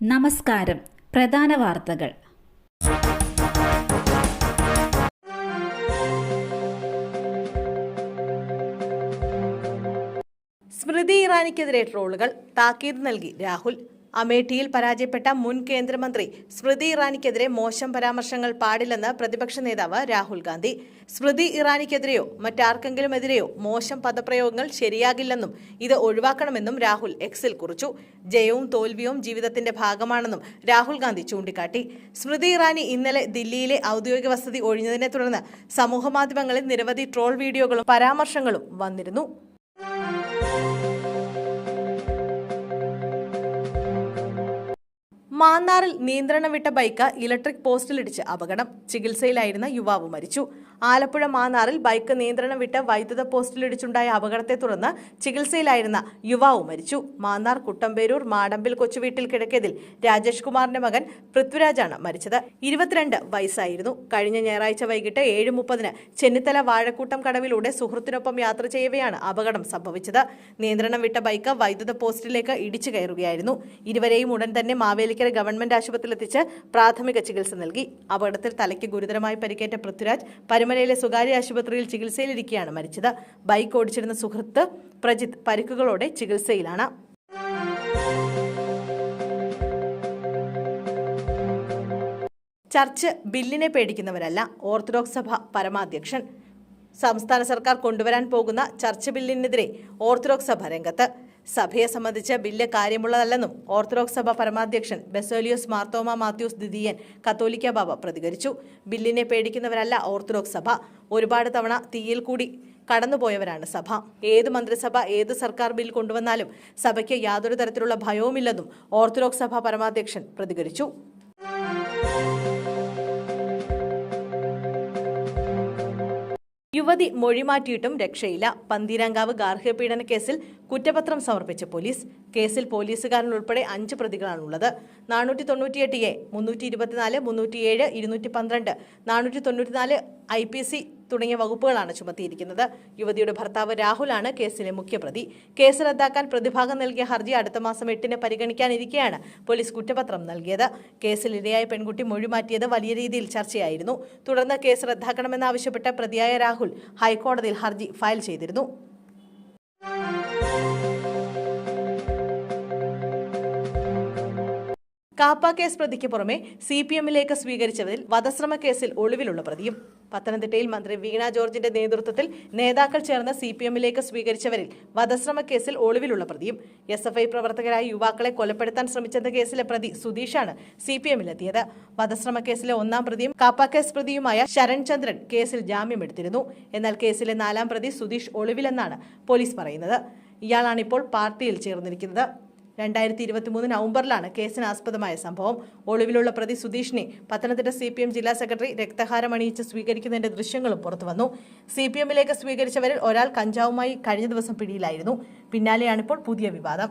നമസ്കാരം. പ്രധാന വാർത്തകൾ. സ്മൃതി ഇറാനിക്കെതിരെ ട്രോളുകൾ താക്കീത് നൽകി രാഹുൽ. അമേഠിയിൽ പരാജയപ്പെട്ട മുൻ കേന്ദ്രമന്ത്രി സ്മൃതി ഇറാനിക്കെതിരെ മോശം പരാമർശങ്ങൾ പാടില്ലെന്ന് പ്രതിപക്ഷ നേതാവ് രാഹുൽ ഗാന്ധി. സ്മൃതി ഇറാനിക്കെതിരെയോ മറ്റാർക്കെങ്കിലും എതിരെയോ മോശം പദപ്രയോഗങ്ങൾ ശരിയാകില്ലെന്നും ഇത് ഒഴിവാക്കണമെന്നും രാഹുൽ എക്സിൽ കുറിച്ചു. ജയവും തോൽവിയും ജീവിതത്തിന്റെ ഭാഗമാണെന്നും രാഹുൽ ഗാന്ധി ചൂണ്ടിക്കാട്ടി. സ്മൃതി ഇറാനി ഇന്നലെ ദില്ലിയിലെ ഔദ്യോഗിക വസതി ഒഴിഞ്ഞതിനെ തുടർന്ന് സമൂഹമാധ്യമങ്ങളിൽ നിരവധി ട്രോൾ വീഡിയോകളും പരാമർശങ്ങളും വന്നിരുന്നു. മാന്നാറിൽ നിയന്ത്രണം വിട്ട ബൈക്ക് ഇലക്ട്രിക് പോസ്റ്റിലിടിച്ച് അപകടം. ചികിത്സയിലായിരുന്ന യുവാവ് മരിച്ചു. ആലപ്പുഴ മാന്നാറിൽ ബൈക്ക് നിയന്ത്രണം വിട്ട് വൈദ്യുത പോസ്റ്റിലിടിച്ചുണ്ടായ അപകടത്തെ തുടർന്ന് ചികിത്സയിലായിരുന്ന യുവാവ് മരിച്ചു. മാന്നാർ കുട്ടമ്പേരൂർ മാടമ്പിൽ കൊച്ചുവീട്ടിൽ കിടക്കിയതിൽ രാജേഷ് കുമാറിന്റെ മകൻ പൃഥ്വിരാജാണ് മരിച്ചത്. ഇരുപത്തിരണ്ട് വയസ്സായിരുന്നു. കഴിഞ്ഞ ഞായറാഴ്ച വൈകിട്ട് ഏഴ് മുപ്പതിന് ചെന്നിത്തല വാഴക്കൂട്ടം കടവിലൂടെ സുഹൃത്തിനൊപ്പം യാത്ര ചെയ്യവെയാണ് അപകടം സംഭവിച്ചത്. നിയന്ത്രണം വിട്ട ബൈക്ക് വൈദ്യുത പോസ്റ്റിലേക്ക് ഇടിച്ചു കയറുകയായിരുന്നു. ഇരുവരെയും ഉടൻ തന്നെ മാവേലിക്കര ഗവൺമെന്റ് ആശുപത്രിയിൽ എത്തിച്ച് പ്രാഥമിക ചികിത്സ നൽകി. അപകടത്തിൽ തലയ്ക്ക് ഗുരുതരമായി പരിക്കേറ്റ പൃഥ്വിരാജ് പരുമലയിലെ സ്വകാര്യ ആശുപത്രിയിൽ ചികിത്സയിലിരിക്കെയാണ് മരിച്ചത്. ബൈക്ക് ഓടിച്ചിരുന്ന സുഹൃത്ത് പ്രജിത് പരിക്കുകളോടെ ചികിത്സയിലാണ്. ചർച്ച് ബില്ലിനെ പേടിക്കുന്നവരല്ല ഓർത്തഡോക്സ് സഭ പരമാധ്യക്ഷൻ. സംസ്ഥാന സർക്കാർ കൊണ്ടുവരാൻ പോകുന്ന ചർച്ച് ബില്ലിനെതിരെ ഓർത്തഡോക്സ് സഭ രംഗത്ത്. സഭയെ സംബന്ധിച്ച് ബില്ല് കാര്യമുള്ളതല്ലെന്നും ഓർത്തഡോക്സ് സഭ പരമാധ്യക്ഷൻ ബെസോലിയോസ് മാർത്തോമ മാത്യൂസ് ദ്വിതീയൻ കത്തോലിക്ക ബാബ പ്രതികരിച്ചു. ബില്ലിനെ പേടിക്കുന്നവരല്ല ഓർത്തഡോക്സ് സഭ. ഒരുപാട് തവണ തീയിൽ കൂടി കടന്നുപോയവരാണ് സഭ. ഏത് മന്ത്രിസഭ ഏത് സർക്കാർ ബിൽ കൊണ്ടുവന്നാലും സഭയ്ക്ക് യാതൊരു തരത്തിലുള്ള ഭയവുമില്ലെന്നും ഓർത്തഡോക്സ് സഭ പരമാധ്യക്ഷൻ പ്രതികരിച്ചു. യുവതി മൊഴിമാറ്റിയിട്ടും രക്ഷയില്ല. പന്തീരാങ്കാവ് ഗാർഹിക പീഡന കേസിൽ കുറ്റപത്രം സമർപ്പിച്ച പോലീസ് കേസിൽ പോലീസുകാരൻ ഉൾപ്പെടെ അഞ്ച് പ്രതികളാണുള്ളത്. നാനൂറ്റി തൊണ്ണൂറ്റിയെട്ട് എ മുന്നൂറ്റി ഇരുപത്തിനാല് മുന്നൂറ്റിയേഴ് ഇരുന്നൂറ്റി പന്ത്രണ്ട് നാനൂറ്റി തൊണ്ണൂറ്റിനാല് ഐ പി സി തുടങ്ങിയ വകുപ്പുകളാണ് ചുമത്തിയിരിക്കുന്നത്. യുവതിയുടെ ഭർത്താവ് രാഹുലാണ് കേസിലെ മുഖ്യപ്രതി കേസ് റദ്ദാക്കാൻ പ്രതിഭാഗം നൽകിയ ഹർജി അടുത്ത മാസം എട്ടിന് പരിഗണിക്കാനിരിക്കെയാണ് പോലീസ് കുറ്റപത്രം നൽകിയത്. കേസിൽ ഇരയായ പെൺകുട്ടി മൊഴിമാറ്റിയത് വലിയ രീതിയിൽ ചർച്ചയായിരുന്നു. തുടർന്ന് കേസ് റദ്ദാക്കണമെന്നാവശ്യപ്പെട്ട പ്രതിയായ രാഹുൽ ഹൈക്കോടതിയിൽ ഹർജി ഫയൽ ചെയ്തിരുന്നു. കാപ്പ കേസ് പ്രതിക്ക് പുറമെ സി പി എമ്മിലേക്ക് സ്വീകരിച്ചവരിൽ വധശ്രമ കേസിൽ ഒളിവിലുള്ള പ്രതിയും. പത്തനംതിട്ടയിൽ മന്ത്രി വീണ ജോർജിന്റെ നേതൃത്വത്തിൽ നേതാക്കൾ ചേർന്ന് സി പി എമ്മിലേക്ക് സ്വീകരിച്ചവരിൽ വധശ്രമ കേസിൽ ഒളിവിലുള്ള പ്രതിയും. എസ് എഫ് ഐ പ്രവർത്തകരായ യുവാക്കളെ കൊലപ്പെടുത്താൻ ശ്രമിച്ചെന്ന കേസിലെ പ്രതി സുധീഷാണ് സി പി എമ്മിലെത്തിയത്. വധശ്രമ കേസിലെ ഒന്നാം പ്രതിയും കാപ്പ കേസ് പ്രതിയുമായ ശരൺചന്ദ്രൻ കേസിൽ ജാമ്യമെടുത്തിരുന്നു. എന്നാൽ കേസിലെ നാലാം പ്രതി സുധീഷ് ഒളിവിലെന്നാണ് പോലീസ് പറയുന്നത്. ഇയാളാണിപ്പോൾ പാർട്ടിയിൽ ചേർന്നിരിക്കുന്നത്. രണ്ടായിരത്തി ഇരുപത്തി മൂന്ന് നവംബറിലാണ് കേസിന് ആസ്പദമായ സംഭവം. ഒളിവിലുള്ള പ്രതി സുധീഷിനെ പത്തനംതിട്ട സി പി എം ജില്ലാ സെക്രട്ടറി രക്തഹാരം അണിയിച്ച് സ്വീകരിക്കുന്നതിന്റെ ദൃശ്യങ്ങളും പുറത്തുവന്നു സി പി എമ്മിലേക്ക് സ്വീകരിച്ചവരിൽ ഒരാൾ കഞ്ചാവുമായി കഴിഞ്ഞ ദിവസം പിടിയിലായിരുന്നു. പിന്നാലെയാണിപ്പോൾ പുതിയ വിവാദം.